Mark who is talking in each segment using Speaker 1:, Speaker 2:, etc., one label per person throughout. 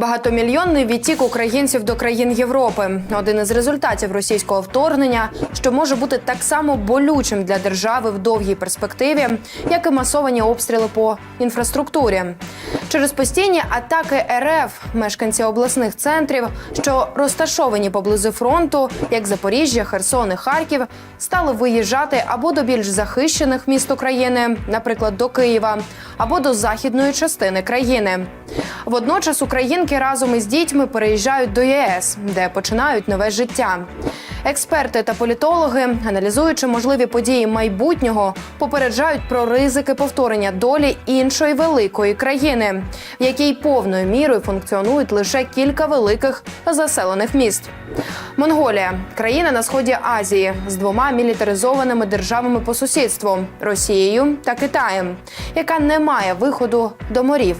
Speaker 1: Багатомільйонний відтік українців до країн Європи один із результатів російського вторгнення, що може бути так само болючим для держави в довгій перспективі, як і масовані обстріли по інфраструктурі. Через постійні атаки РФ мешканці обласних центрів, що розташовані поблизу фронту, як Запоріжжя, Херсон і Харків, стали виїжджати або до більш захищених міст України, наприклад, до Києва, або до західної частини країни. Водночас українки разом із дітьми переїжджають до ЄС, де починають нове життя. Експерти та політологи, аналізуючи можливі події майбутнього, попереджають про ризики повторення долі іншої великої країни, в якій повною мірою функціонують лише кілька великих заселених міст. Монголія країна на сході Азії з двома мілітаризованими державами по сусідству Росією та Китаєм, яка не має виходу до морів.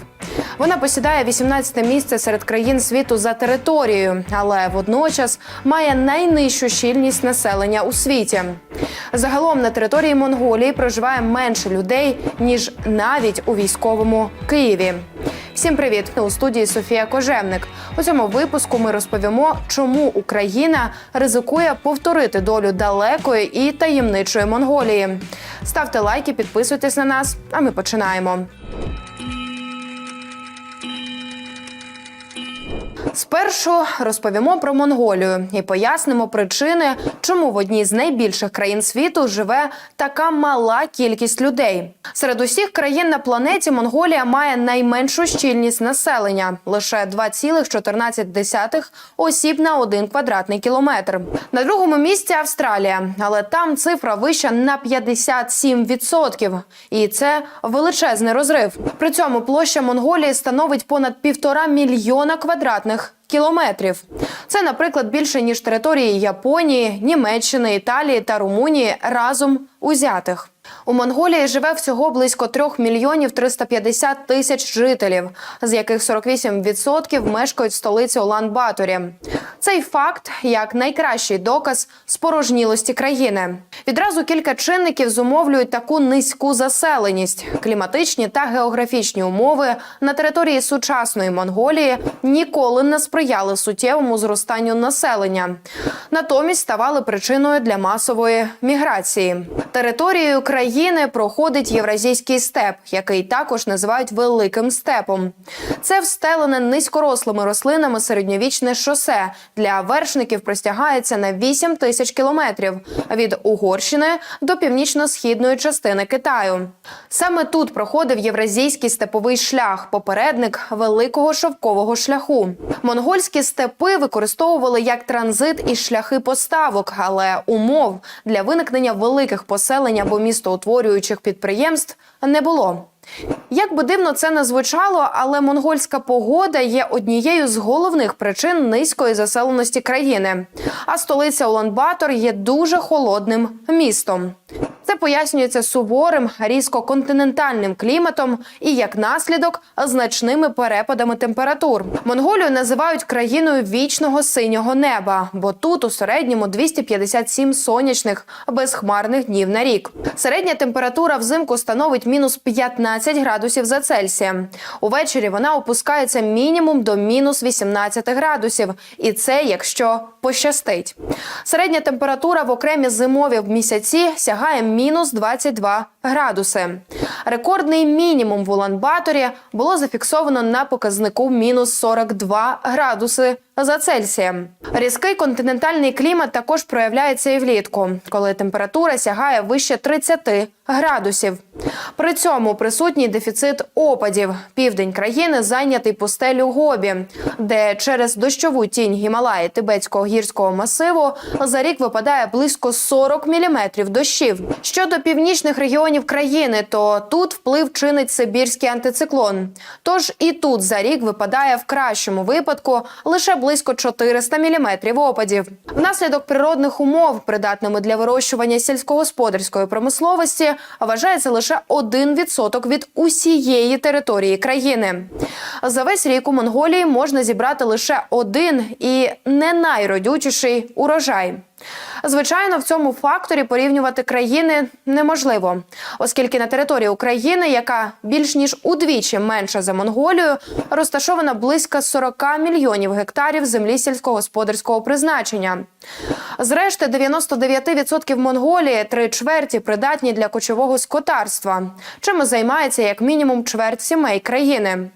Speaker 1: Вона посідає 18 місце серед країн світу за територією, але водночас має найнижчу щільність населення у світі. Загалом на території Монголії проживає менше людей ніж навіть у військовому Києві. Всім привіт! у студії Софія Кожевник. У цьому випуску ми розповімо, чому Україна ризикує повторити долю далекої і таємничої Монголії. Ставте лайки, підписуйтесь на нас, а ми починаємо. Спершу розповімо про Монголію і пояснимо причини, чому в одній з найбільших країн світу живе така мала кількість людей. Серед усіх країн на планеті Монголія має найменшу щільність населення лише 2,14 осіб на один квадратний кілометр. На другому місці Австралія, але там цифра вища на 57%. І це величезний розрив. При цьому площа Монголії становить понад півтора мільйона квадратних кілометрів. Це, наприклад, більше ніж території Японії, Німеччини, Італії та Румунії разом узятих. У Монголії живе всього близько 3 мільйонів 350 тисяч жителів, з яких 48% мешкають в столиці Улан-Баторі. Цей факт як найкращий доказ спорожнілості країни. Відразу кілька чинників зумовлюють таку низьку заселеність. Кліматичні та географічні умови на території сучасної Монголії ніколи не сприяли суттєвому зростанню населення, натомість ставали причиною для масової міграції. Територією країни проходить євразійський степ, який також називають великим степом. Це встелене низькорослими рослинами середньовічне шосе для вершників простягається на 8 тисяч кілометрів від Угорщини до північно-східної частини Китаю. Саме тут проходив євразійський степовий шлях, попередник великого шовкового шляху. Монгольські степи використовували як транзит і шляхи поставок, але умов для виникнення великих поселень або містоутворюючих підприємств не було. Як би дивно це не звучало, але монгольська погода є однією з головних причин низької заселеності країни. А столиця Улан-Батор є дуже холодним містом. Це пояснюється суворим, різко-континентальним кліматом і як наслідок значними перепадами температур. Монголію називають країною вічного синього неба, бо тут у середньому 257 сонячних безхмарних днів на рік. Середня температура взимку становить мінус 15 градусів за Цельсієм. Увечері вона опускається мінімум до мінус 18 градусів, і це якщо пощастить. Середня температура в окремі зимові місяці сягає мінус 22 градуси. Рекордний мінімум в Улан-Баторі було зафіксовано на показнику мінус 42 градуси за Цельсієм. Різкий континентальний клімат також проявляється і влітку, коли температура сягає вище 30 градусів. При цьому присутній дефіцит опадів. Південь країни зайнятий пустелю Гобі, де через дощову тінь Гімалаї Тибетського гірського масиву за рік випадає близько 40 міліметрів дощів. Щодо північних регіонів країни, то тут вплив чинить Сибірський антициклон. Тож і тут за рік випадає в кращому випадку лише близько 400 міліметрів опадів. Внаслідок природних умов, придатними для вирощування сільськогосподарської промисловості, вважається лише 1% від усієї території країни. За весь рік у Монголії можна зібрати лише один і не найродючіший урожай. Звичайно, в цьому факторі порівнювати країни неможливо, оскільки на території України, яка більш ніж удвічі менша за Монголію, розташована близько 40 мільйонів гектарів землі сільськогосподарського призначення. Зрешти 99% Монголії три чверті придатні для кочового скотарства, чим займається як мінімум чверть сімей країни.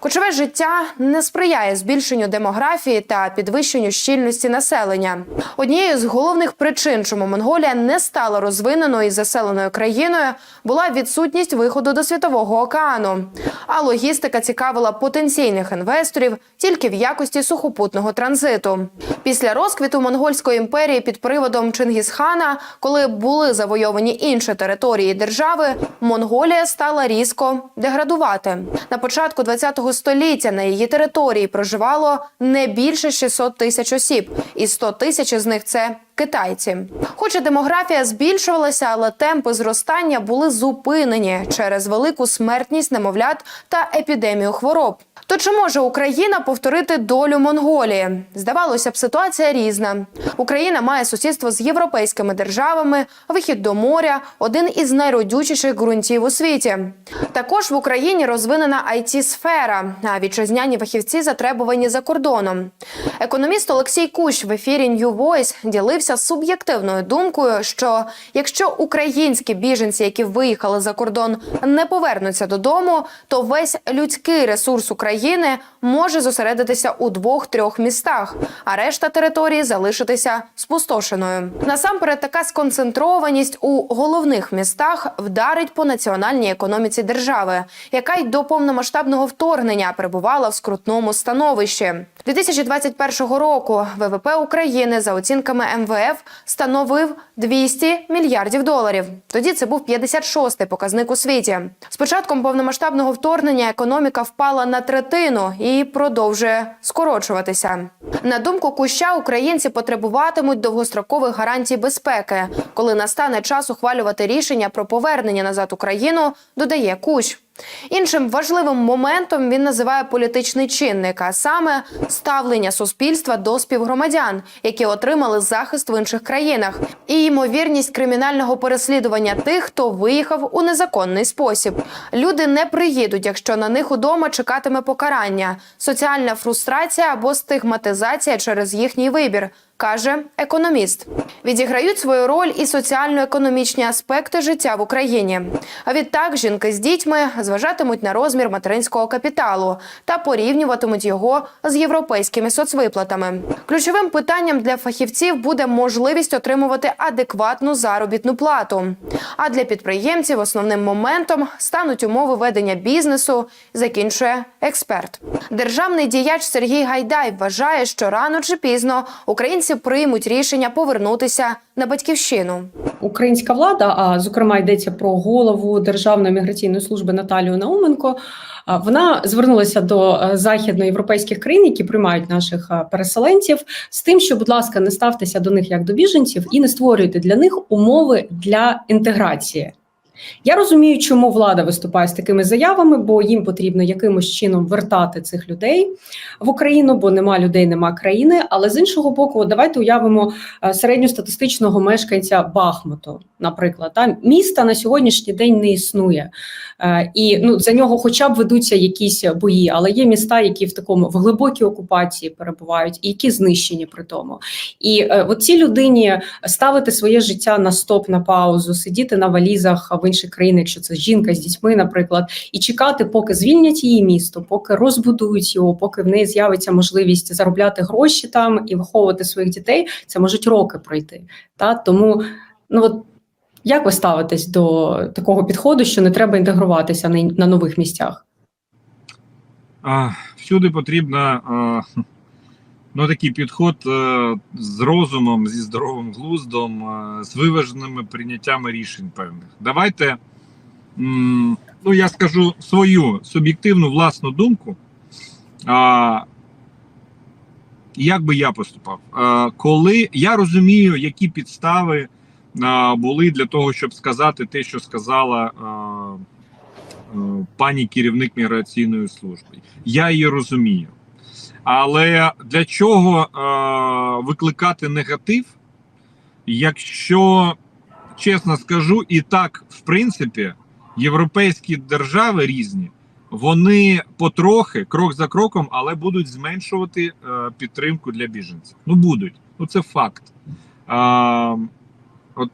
Speaker 1: Кочове життя не сприяє збільшенню демографії та підвищенню щільності населення. Однією з головних причин, чому Монголія не стала розвиненою і заселеною країною, була відсутність виходу до світового океану. А логістика цікавила потенційних інвесторів тільки в якості сухопутного транзиту. Після розквіту монгольської імперії під приводом Чингісхана, коли були завойовані інші території держави, Монголія стала різко деградувати. На початку ХХ століття на її території проживало не більше 600 тисяч осіб, і 100 тисяч з них це китайці. Хоч і демографія збільшувалася, але темпи зростання були зупинені через велику смертність немовлят та епідемію хвороб. То чи може Україна повторити долю Монголії? Здавалося б, ситуація різна. Україна має сусідство з європейськими державами, вихід до моря, один із найродючіших ґрунтів у світі. Також в Україні розвинена it сфера а вітчизняні фахівці затребувані за кордоном. Економіст Олексій Кущ в ефірі New Voice ділився суб'єктивною думкою, що якщо українські біженці, які виїхали за кордон, не повернуться додому, то весь людський ресурс України може зосередитися у двох-трьох містах, а решта території залишитися спустошеною. Насамперед, така сконцентрованість у головних містах вдарить по національній економіці держави, яка й до повномасштабного вторгнення перебувала в скрутному становищі. 2021 року ВВП України за оцінками МВФ становив 200 мільярдів доларів. Тоді це був 56-й показник у світі. З початком повномасштабного вторгнення економіка впала на третину і продовжує скорочуватися. На думку Куща, українці потребуватимуть довгострокових гарантій безпеки, коли настане час ухвалювати рішення про повернення назад Україну, додає Кущ. Іншим важливим моментом він називає політичний чинник, а саме ставлення суспільства до співгромадян, які отримали захист в інших країнах, і ймовірність кримінального переслідування тих, хто виїхав у незаконний спосіб. Люди не приїдуть, якщо на них удома чекатиме покарання, соціальна фрустрація або стигматизація через їхній вибір. Каже економіст, відіграють свою роль і соціально-економічні аспекти життя в Україні. А відтак жінки з дітьми зважатимуть на розмір материнського капіталу та порівнюватимуть його з європейськими соцвиплатами. Ключовим питанням для фахівців буде можливість отримувати адекватну заробітну плату. А для підприємців основним моментом стануть умови ведення бізнесу. Закінчує експерт. Державний діяч Сергій Гайдай вважає, що рано чи пізно українці приймуть рішення повернутися на батьківщину.
Speaker 2: Українська влада, а зокрема йдеться про голову Державної міграційної служби Наталію Науменко. Вона звернулася до е, західноєвропейських країн, які приймають наших е, переселенців, з тим, що, будь ласка, не ставтеся до них як до біженців і не створюйте для них умови для інтеграції. Я розумію, чому влада виступає з такими заявами, бо їм потрібно якимось чином вертати цих людей в Україну, бо нема людей, нема країни. Але з іншого боку, давайте уявимо е, середньостатистичного мешканця Бахмуту, наприклад, там міста на сьогоднішній день не існує, Е, і ну за нього, хоча б ведуться якісь бої, але є міста, які в такому в глибокій окупації перебувають, і які знищені при тому. І е, от цій людині ставити своє життя на стоп, на паузу, сидіти на валізах в інших країнах, якщо це жінка з дітьми, наприклад, і чекати, поки звільнять її місто, поки розбудують його, поки в неї з'явиться можливість заробляти гроші там і виховувати своїх дітей. Це можуть роки пройти. Та тому ну от. Як ви ставитесь до такого підходу, що не треба інтегруватися на, нових місцях?
Speaker 3: Всюди потрібно а, ну, такий підход а, з розумом, зі здоровим глуздом, а, з виваженими прийняттями рішень певних. Давайте, ну я скажу свою суб'єктивну власну думку. А, як би я поступав? А, коли я розумію, які підстави а, були для того, щоб сказати те, що сказала. А, е, пані керівник міграційної служби. Я її розумію. Але для чого е, викликати негатив якщо чесно скажу, і так, в принципі, європейські держави різні, вони потрохи, крок за кроком, але будуть зменшувати е, підтримку для біженців. Ну будуть. Ну це факт. А, от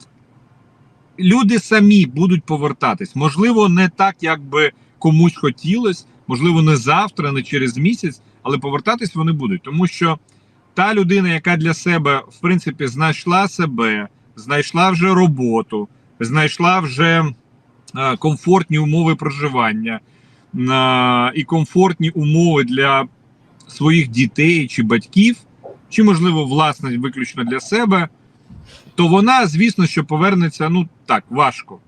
Speaker 3: люди самі будуть повертатись. Можливо, не так, як би комусь хотілося, можливо, не завтра, не через місяць, але повертатись вони будуть, тому що та людина, яка для себе в принципі знайшла себе, знайшла вже роботу, знайшла вже е, комфортні умови проживання е, і комфортні умови для своїх дітей чи батьків, чи можливо, власне, виключно для себе, то вона, звісно, що повернеться ну так важко.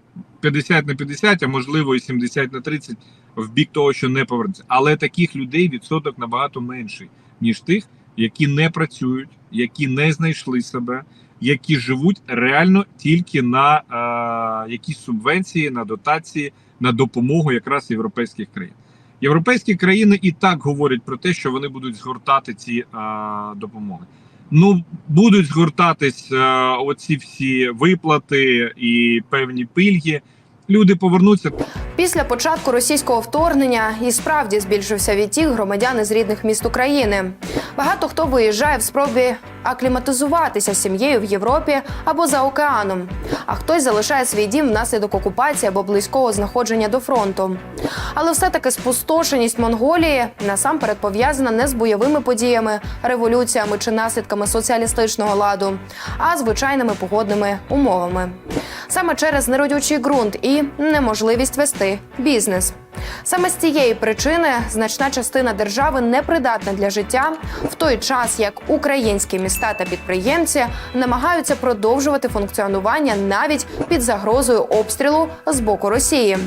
Speaker 3: 50 на 50, а можливо і 70 на 30 в бік того, що не повернеться. Але таких людей відсоток набагато менший, ніж тих, які не працюють, які не знайшли себе, які живуть реально тільки на е, якісь субвенції, на дотації, на допомогу якраз європейських країн. Європейські країни і так говорять про те, що вони будуть згортати ці е, допомоги. Ну, будуть згортатись е, оці всі виплати і певні пільги. Люди повернуться
Speaker 1: Після початку російського вторгнення і справді збільшився відтік громадян із рідних міст України. Багато хто виїжджає в спробі акліматизуватися з сім'єю в Європі або за океаном. А хтось залишає свій дім внаслідок окупації або близького знаходження до фронту. Але все-таки спустошеність Монголії насамперед пов'язана не з бойовими подіями, революціями чи наслідками соціалістичного ладу, а звичайними погодними умовами. Саме через неродючий ґрунт і неможливість вести бізнес. Саме з цієї причини значна частина держави непридатна для життя, в той час як українські міста та підприємці намагаються продовжувати функціонування навіть під загрозою обстрілу з боку Росії.